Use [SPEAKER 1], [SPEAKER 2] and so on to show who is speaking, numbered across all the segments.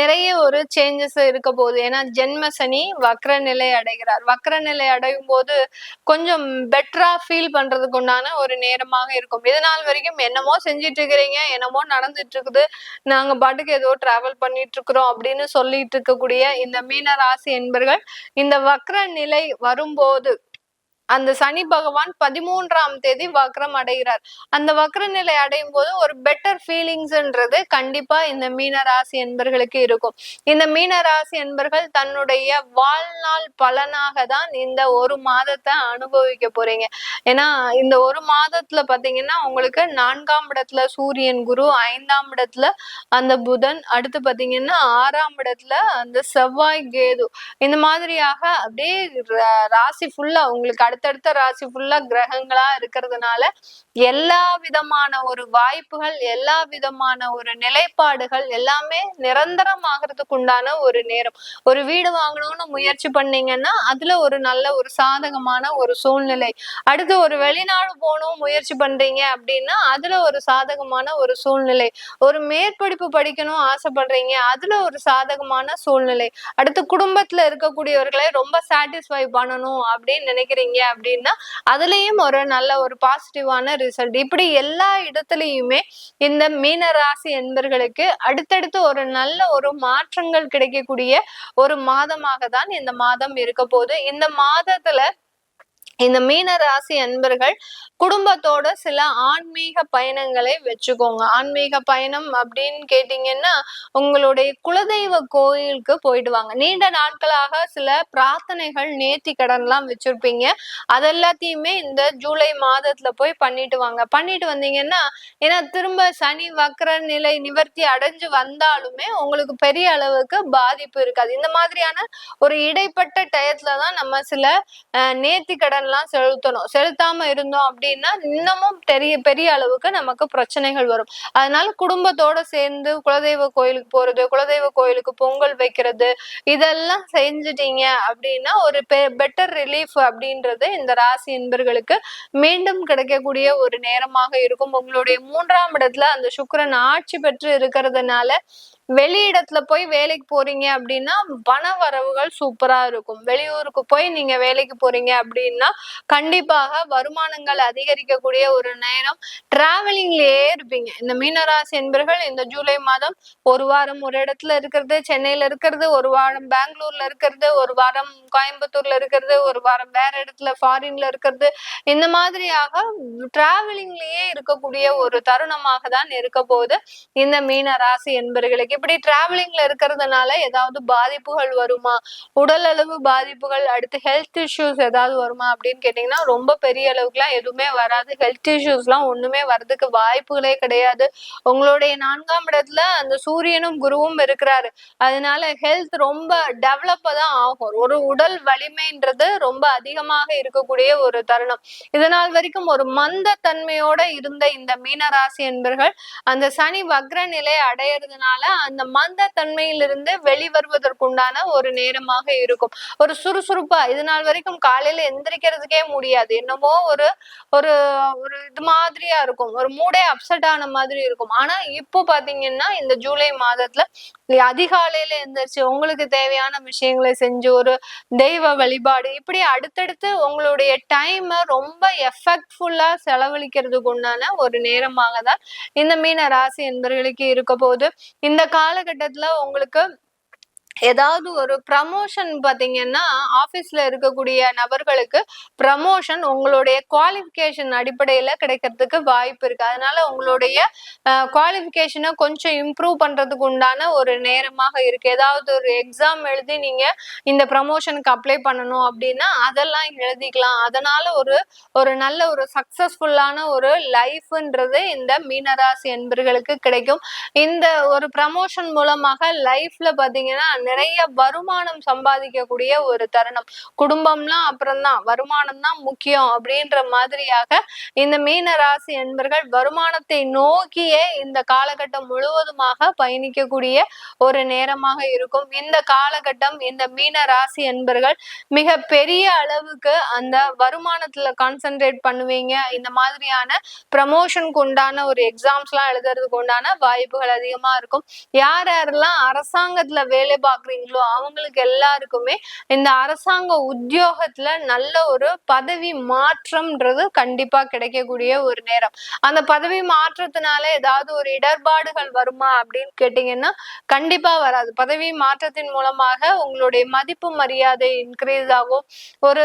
[SPEAKER 1] நிறைய ஒரு சேஞ்சஸ் இருக்க போகுது. ஏன்னா ஜென்ம சனி வக்ர நிலை அடைகிறார். வக்ர நிலை அடையும் போது கொஞ்சம் பெட்டரா ஃபீல் பண்றதுக்கு உண்டான ஒரு நேரமாக இருக்கும். இது நாள் வரைக்கும் என்னமோ செஞ்சிட்டு இருக்கிறீங்க என்னமோ நடந்துட்டு இருக்குது. நாங்க பாட்டுக்கு ஏதோ டிராவல் பண்ணிட்டு இருக்கிறோம் அப்படின்னு சொல்லிட்டு இருக்கக்கூடிய இந்த மீன ராசி என்பர்கள் இந்த வக்ர நிலை வரும்போது அந்த சனி பகவான் பதிமூன்றாம் தேதி வக்ரம் அடைகிறார். அந்த வக்ர நிலை அடையும் போது ஒரு பெட்டர் ஃபீலிங்ஸ்ன்றது கண்டிப்பா இந்த மீன ராசி என்பர்களுக்கு இருக்கும். இந்த மீன ராசி என்பர்கள் தன்னுடைய வாழ்நாள் பலனாக தான் இந்த ஒரு மாதத்தை அனுபவிக்க போறீங்க. ஏன்னா இந்த ஒரு மாதத்துல பாத்தீங்கன்னா உங்களுக்கு நான்காம் இடத்துல சூரியன் குரு ஐந்தாம் இடத்துல அந்த புதன் அடுத்து பாத்தீங்கன்னா ஆறாம் இடத்துல அந்த செவ்வாய் கேது. இந்த மாதிரியாக அப்படியே ராசி ஃபுல்லா உங்களுக்கு அடுத்த அடுத்தடுத்த ராசி ஃபுல்லா கிரகங்களா இருக்கிறதுனால எல்லா விதமான ஒரு வாய்ப்புகள் எல்லா விதமான ஒரு நிலைப்பாடுகள் எல்லாமே நிரந்தரம் ஆகிறதுக்கு உண்டான ஒரு நேரம். ஒரு வீடு வாங்கணும்னு முயற்சி பண்ணீங்கன்னா அதுல ஒரு நல்ல ஒரு சாதகமான ஒரு சூழ்நிலை. அடுத்து ஒரு வெளிநாடு போகணும் முயற்சி பண்றீங்க அப்படின்னா அதுல ஒரு சாதகமான ஒரு சூழ்நிலை. ஒரு மேற்படிப்பு படிக்கணும் ஆசைப்படுறீங்க அதுல ஒரு சாதகமான சூழ்நிலை. அடுத்து குடும்பத்துல இருக்கக்கூடியவர்களை ரொம்ப சாட்டிஸ்ஃபை பண்ணணும் அப்படின்னு நினைக்கிறீங்க அப்படின்னா அதுலயும் ஒரு நல்ல ஒரு பாசிட்டிவான ரிசல்ட் இப்படி எல்லா இடத்துலயுமே இந்த மீன ராசி என்பர்களுக்கு அடுத்தடுத்து ஒரு நல்ல ஒரு மாற்றங்கள் கிடைக்கக்கூடிய ஒரு மாதமாக தான் இந்த மாதம் இருக்க போது இந்த மாதத்துல இந்த மீன ராசி அன்பர்கள் குடும்பத்தோட சில ஆன்மீக பயணங்களை வச்சுக்கோங்க. ஆன்மீக பயணம் அப்படின்னு கேட்டீங்கன்னா உங்களுடைய குலதெய்வ கோயிலுக்கு போயிடுவாங்க நீண்ட நாட்களாக சில பிரார்த்தனைகள் நேர்த்தி கடன்லாம் வச்சிருப்பீங்க. அதெல்லாத்தையுமே இந்த ஜூலை மாதத்துல போய் பண்ணிட்டு வாங்க. பண்ணிட்டு வந்தீங்கன்னா ஏன்னா திரும்ப சனி வக்கர நிலை நிவர்த்தி அடைஞ்சு வந்தாலுமே உங்களுக்கு பெரிய அளவுக்கு பாதிப்பு இருக்காது. இந்த மாதிரியான ஒரு இடைப்பட்ட டயத்துலதான் நம்ம சில நேர்த்தி கடன் எல்லாம் செலுத்தணும். செலுத்தாம இருந்தோம் அப்படின்னா இன்னமும் பெரிய பெரிய அளவுக்கு நமக்கு பிரச்சனைகள் வரும். அதனால குடும்பத்தோட சேர்ந்து குலதெய்வ கோயிலுக்கு போறது குலதெய்வ கோயிலுக்கு பொங்கல் வைக்கிறது இதெல்லாம் செஞ்சுட்டீங்க அப்படின்னா ஒரு பெட்டர் ரிலீஃப் அப்படின்றது இந்த ராசி என்பர்களுக்கு மீண்டும் கிடைக்கக்கூடிய ஒரு நேரமாக இருக்கும். உங்களுடைய மூன்றாம் இடத்துல அந்த சுக்கரன் ஆட்சி பெற்று இருக்கிறதுனால வெளியிடத்துல போய் வேலைக்கு போறீங்க அப்படின்னா பண வரவுகள் சூப்பரா இருக்கும். வெளியூருக்கு போய் நீங்க வேலைக்கு போறீங்க அப்படின்னா கண்டிப்பாக வருமானங்கள் அதிகரிக்கக்கூடிய ஒரு நேரம் டிராவலிங்லயே இருப்பீங்க. இந்த மீனராசி என்பர்கள் இந்த ஜூலை மாதம் ஒரு வாரம் ஒரு இடத்துல இருக்கிறது சென்னையில இருக்கிறது ஒரு வாரம் பெங்களூர்ல இருக்கிறது ஒரு வாரம் கோயம்புத்தூர்ல இருக்கிறது ஒரு வாரம் வேற இடத்துல ஃபாரின்ல இருக்கிறது. இந்த மாதிரியாக டிராவலிங்லயே இருக்கக்கூடிய ஒரு தருணமாக தான் இருக்க போகுது. இந்த மீன ராசி என்பர்களுக்கு இப்படி டிராவலிங்ல இருக்கிறதுனால ஏதாவது பாதிப்புகள் வருமா? உடல் அளவு பாதிப்புகள் அடுத்து ஹெல்த் இஷ்யூஸ் ஏதாவது வருமா அப்படின்னு கேட்டீங்கன்னா ரொம்ப பெரிய அளவுக்குலாம் எதுவுமே வராது. ஹெல்த் இஷ்யூஸ்லாம் ஒண்ணுமே வர்றதுக்கு வாய்ப்புகளே கிடையாது. உங்களுடைய நான்காம் இடத்துல அந்த சூரியனும் குருவும் இருக்கிறாரு. அதனால ஹெல்த் ரொம்ப டெவலப் தான் ஆகும். ஒரு உடல் வலிமைன்றது ரொம்ப அதிகமாக இருக்கக்கூடிய ஒரு தருணம். இதனால் வரைக்கும் ஒரு மந்த தன்மையோட இருந்த இந்த மீனராசி என்பர்கள் அந்த சனி வக்ர நிலை அடையிறதுனால அந்த மந்த தன்மையிலிருந்து வெளிவருவதற்குண்டான ஒரு நேரமாக இருக்கும். ஒரு சுறுசுறுப்பா இது நாள் வரைக்கும் காலையில எந்திரிக்கிறதுக்கே முடியாது. என்னமோ ஒரு ஒரு ஒரு இது மாதிரியா இருக்கும். ஒரு மூடே அப்செட் ஆன மாதிரி இருக்கும். ஆனா இப்போ பாத்தீங்கன்னா இந்த ஜூலை மாதத்துல அதிகாலையில எந்திரிச்சு உங்களுக்கு தேவையான விஷயங்களை செஞ்சு ஒரு தெய்வ வழிபாடு இப்படி அடுத்தடுத்து உங்களுடைய டைமை ரொம்ப எஃபெக்ட்ஃபுல்லா செலவழிக்கிறதுக்கு உண்டான ஒரு நேரமாக தான் இந்த மீன ராசி என்பவர்களுக்கு இருக்க போது இந்த காலகட்டத்துல உங்களுக்கு ஏதாவது ஒரு ப்ரமோஷன் பார்த்தீங்கன்னா ஆஃபீஸில் இருக்கக்கூடிய நபர்களுக்கு ப்ரமோஷன் உங்களுடைய குவாலிஃபிகேஷன் அடிப்படையில் கிடைக்கிறதுக்கு வாய்ப்பு இருக்குது அதனால உங்களுடைய குவாலிஃபிகேஷனை கொஞ்சம் இம்ப்ரூவ் பண்ணுறதுக்கு உண்டான ஒரு நேரமாக இருக்குது ஏதாவது ஒரு எக்ஸாம் எழுதி நீங்கள் இந்த ப்ரமோஷனுக்கு அப்ளை பண்ணணும் அப்படின்னா அதெல்லாம் எழுதிக்கலாம். அதனால ஒரு ஒரு நல்ல ஒரு சக்ஸஸ்ஃபுல்லான ஒரு லைஃப்ன்றது இந்த மீனராசி என்பர்களுக்கு கிடைக்கும். இந்த ஒரு ப்ரமோஷன் மூலமாக லைஃப்ல பார்த்தீங்கன்னா நிறைய வருமானம் சம்பாதிக்கக்கூடிய ஒரு தருணம். குடும்பம்லாம் அப்புறம் தான் வருமானம் தான் முக்கியம் அப்படின்ற மாதிரியாக இந்த மீன ராசி என்பர்கள் வருமானத்தை நோக்கியே இந்த காலகட்டம் முழுவதுமாக பயணிக்கக்கூடிய ஒரு நேரமாக இருக்கும். இந்த காலகட்டம் இந்த மீன ராசி என்பர்கள் மிக பெரிய அளவுக்கு அந்த வருமானத்துல கான்சென்ட்ரேட் பண்ணுவீங்க. இந்த மாதிரியான ப்ரமோஷனுக்கு உண்டான ஒரு எக்ஸாம்ஸ் எல்லாம் எழுதுறதுக்கு உண்டான வாய்ப்புகள் அதிகமா இருக்கும். யார் யாரெல்லாம் அரசாங்கத்துல வேலை பாக்குறீங்களோ அவங்களுக்கு எல்லாருக்குமே இந்த அரசாங்க உத்தியோகத்துல நல்ல ஒரு பதவி மாற்றம்ன்றது கண்டிப்பா கிடைக்கக்கூடிய ஒரு நேரம். அந்த பதவி மாற்றத்தினால ஏதாவது ஒரு இடர்பாடுகள் வருமா அப்படின்னு கேட்டீங்கன்னா கண்டிப்பா வராது. பதவி மாற்றத்தின் மூலமாக உங்களுடைய மதிப்பு மரியாதை இன்க்ரீஸ் ஆகும். ஒரு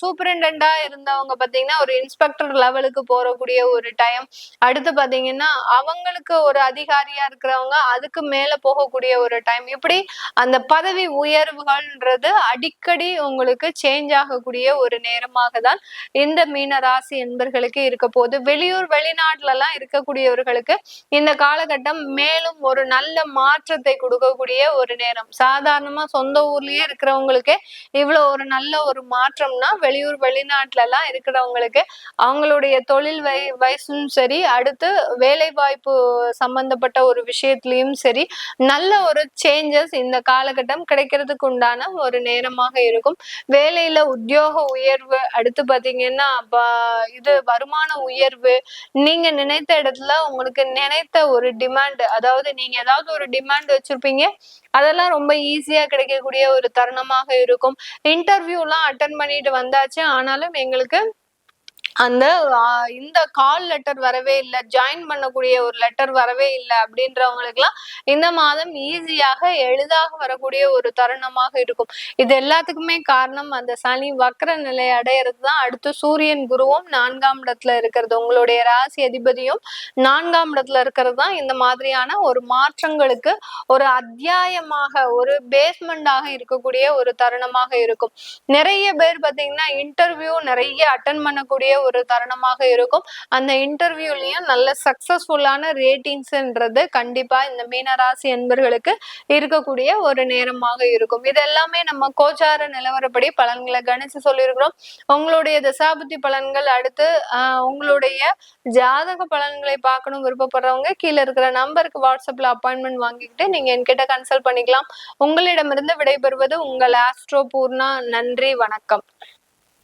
[SPEAKER 1] சூப்பரிண்டா இருந்தவங்க பாத்தீங்கன்னா ஒரு இன்ஸ்பெக்டர் லெவலுக்கு போறக்கூடிய ஒரு டைம் அடுத்து பாத்தீங்கன்னா அவங்களுக்கு ஒரு அதிகாரியா இருக்கிறவங்க அதுக்கு மேல போகக்கூடிய ஒரு டைம் இப்படி அந்த பதவி உயர்வுகள்ன்றது அடிக்கடி உங்களுக்கு சேஞ்ச் ஆகக்கூடிய ஒரு நேரமாக தான் இந்த மீன ராசி என்பர்களுக்கு இருக்க போது வெளியூர் வெளிநாட்டுல எல்லாம் இருக்கக்கூடியவர்களுக்கு இந்த காலகட்டம் மேலும் ஒரு நல்ல மாற்றத்தை கொடுக்கக்கூடிய ஒரு நேரம். சாதாரணமா சொந்த ஊர்லயே இருக்கிறவங்களுக்கே இவ்வளவு ஒரு நல்ல ஒரு மாற்றம்னா வெளியூர் வெளிநாட்டுல எல்லாம் இருக்கிறவங்களுக்கு அவங்களுடைய தொழில் வய வயசும் சரி அடுத்து வேலை வாய்ப்பு சம்பந்தப்பட்ட ஒரு விஷயத்திலயும் சரி நல்ல ஒரு சேஞ்சஸ் இந்த காலகட்டம் கிடைக்கிறதுக்கு உண்டான ஒரு நேரமாக இருக்கும். வேலையில உத்தியோக உயர்வு அடுத்து பாத்தீங்கன்னா இது வருமான உயர்வு நீங்க நினைத்த இடத்துல உங்களுக்கு நினைத்த ஒரு டிமாண்ட் அதாவது நீங்க ஏதாவது ஒரு டிமாண்ட் வச்சிருப்பீங்க. அதெல்லாம் ரொம்ப ஈஸியா கிடைக்கக்கூடிய ஒரு தருணமாக இருக்கும். இன்டர்வியூலாம் அட்டன் பண்ணிட்டு வந்தாச்சு. ஆனாலும் எங்களுக்கு அந்த இந்த கால் லெட்டர் வரவே இல்லை. ஜாயின் பண்ணக்கூடிய ஒரு லெட்டர் வரவே இல்லை அப்படின்றவங்களுக்குலாம் இந்த மாதம் ஈஸியாக எளிதாக வரக்கூடிய ஒரு தருணமாக இருக்கும். இது எல்லாத்துக்குமே காரணம் அந்த சனி வக்கர நிலை அடையிறது தான். அடுத்து சூரியன் குருவும் நான்காம் இடத்துல இருக்கிறது. உங்களுடைய ராசி அதிபதியும் நான்காம் இடத்துல இருக்கிறது தான். இந்த மாதிரியான ஒரு மாற்றங்களுக்கு ஒரு அத்தியாயமாக ஒரு பேஸ்மெண்டாக இருக்கக்கூடிய ஒரு தருணமாக இருக்கும். நிறைய பேர் பார்த்தீங்கன்னா இன்டர்வியூ நிறைய அட்டன் பண்ணக்கூடிய ஒரு தருணமாக இருக்கும். அந்த இன்டர்வியூலயும் நல்ல சக்சஸ்ஃபுல்லான ரேட்டிங்ஸ்ன்றது கண்டிப்பா இந்த மீனராசி என்பர்களுக்கு இருக்கக்கூடிய ஒரு நேரமாக இருக்கும். இது எல்லாமே நம்ம கோச்சார நிலவரப்படி பலன்களை கணிச்சு சொல்லியிருக்கிறோம். உங்களுடைய தசாபுத்தி பலன்கள் அடுத்து உங்களுடைய ஜாதக பலன்களை பார்க்கணும் விருப்பப்படுறவங்க கீழே இருக்கிற நம்பருக்கு வாட்ஸ்அப்ல அப்பாயின்மெண்ட் வாங்கிக்கிட்டு நீங்க என்கிட்ட கன்சல்ட் பண்ணிக்கலாம். உங்களிடமிருந்து விடைபெறுவது உங்கள் ஆஸ்ட்ரோ பூர்ணா. நன்றி வணக்கம்.